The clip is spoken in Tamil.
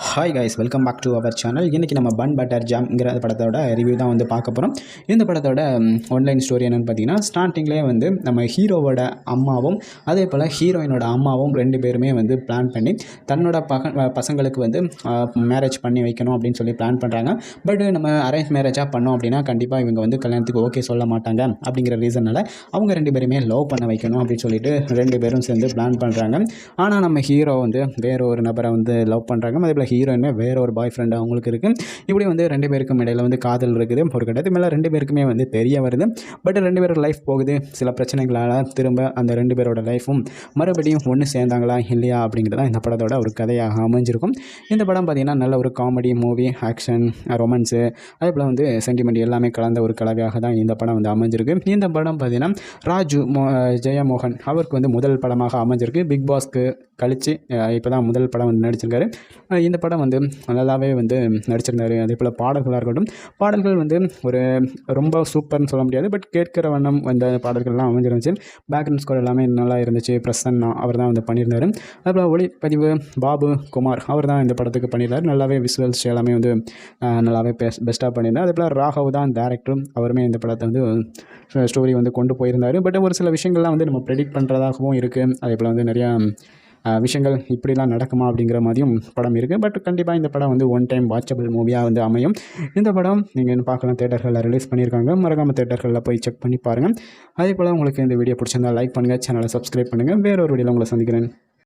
Hi guys welcome back to our channel இன்றைக்கி நம்ம பன் பட்டர் ஜாம்ங்கிற படத்தோட ரிவ்யூ தான் வந்து பார்க்க போகிறோம் இந்த படத்தோட ஒன்லைன் ஸ்டோரி என்னென்னு பார்த்தீங்கன்னா ஸ்டார்டிங்லேயே வந்து நம்ம ஹீரோவோட அம்மாவும் அதே போல் ஹீரோயினோட அம்மாவும் ரெண்டு பேருமே வந்து பிளான் பண்ணி தன்னோட பக பசங்களுக்கு வந்து மேரேஜ் பண்ணி வைக்கணும் அப்படின்னு சொல்லி பிளான் பண்ணுறாங்க பட் நம்ம அரேஞ்ச் மேரேஜாக பண்ணோம் அப்படின்னா கண்டிப்பாக இவங்க வந்து கல்யாணத்துக்கு ஓகே சொல்ல மாட்டாங்க அப்படிங்கிற ரீசனால் அவங்க ரெண்டு பேருமே லவ் பண்ண வைக்கணும் அப்படின்னு சொல்லிட்டு ரெண்டு பேரும் சேர்ந்து பிளான் பண்ணுறாங்க ஆனால் நம்ம ஹீரோ வந்து வேற ஒரு நபரை வந்து லவ் பண்ணுறாங்க அதே போல் ஹீரோயினுமே வேற ஒரு பாய் ஃப்ரெண்டு அவங்களுக்கு இருக்குது இப்படி வந்து ரெண்டு பேருக்கும் இடையில வந்து காதல் இருக்குது. ஒரு கட்டத்து மேலே ரெண்டு பேருக்குமே வந்து தெரிய வருது. பட் ரெண்டு பேரோட லைஃப் போகுது. சில பிரச்சனைகளால் திரும்ப அந்த ரெண்டு பேரோட லைஃப்பும் மறுபடியும் ஒன்று சேர்ந்தாங்களா இல்லையா அப்படிங்கிறது தான் இந்த படத்தோட ஒரு கதையாக அமைஞ்சிருக்கும். இந்த படம் பார்த்திங்கன்னா நல்ல ஒரு காமெடி மூவி ஆக்ஷன் ரொமான்ஸு அதே போல் வந்து சென்டிமெண்ட் எல்லாமே கலந்த ஒரு கலவையாக தான் இந்த படம் வந்து அமைஞ்சிருக்கு. இந்த படம் பார்த்திங்கன்னா ராஜு மோ ஜெயமோகன் அவருக்கு வந்து முதல் படமாக அமைஞ்சிருக்கு. பிக் பாஸ்க்கு கழித்து இப்போ தான் முதல் படம் வந்து நடிச்சிருக்காரு. இந்த படம் வந்து நல்லாவே வந்து நடிச்சிருந்தாரு. அதே போல் பாடல்களாக இருக்கட்டும் பாடல்கள் வந்து ஒரு ரொம்ப சூப்பர்னு சொல்ல முடியாது. பட் கேட்கிற வண்ணம் வந்த பாடல்கள்லாம் அமைஞ்சிருந்துச்சு. பேக்ரவுண்ட் ஸ்கோர் எல்லாமே நல்லா இருந்துச்சு. பிரசன்னா அவர் தான் வந்து பண்ணியிருந்தாரு. அதுபோல் ஒளிப்பதிவு பாபு குமார் அவர் தான் இந்த படத்துக்கு பண்ணியிருந்தார். நல்லாவே விசுவல்ஸ் எல்லாமே வந்து நல்லாவே பெஸ்ட் பெஸ்ட்டாக பண்ணியிருந்தார். அதே போல் ராகவ் தான் டேரக்டரும் அவருமே இந்த படத்தை வந்து ஸ்டோரி வந்து கொண்டு போயிருந்தார். பட் ஒரு சில விஷயங்கள்லாம் வந்து நம்ம ப்ரெடிக்ட் பண்ணுறதாகவும் இருக்குது அதே போல் வந்து நிறையா விஷயங்கள் இப்படிலாம் நடக்குமா அப்படிங்கிற மாதிரியும் படம் இருக்குது பட் கண்டிப்பாக இந்த படம் வந்து ஒன் டைம் வாட்சபிள் மூவியாக வந்து அமையும். இந்த படம் நீங்கள் பார்க்கலாம். தேட்டர்களில் ரிலீஸ் பண்ணியிருக்காங்க. மறக்காமல் தேட்டர்களில் போய் செக் பண்ணி பாருங்கள் அதே போல் உங்களுக்கு இந்த வீடியோ பிடிச்சிருந்தா லைக் பண்ணுங்கள் சேனலை சப்ஸ்கிரைப் பண்ணுங்கள் வேறொரு வீடியோவில் உங்களை சந்திக்கிறேன்.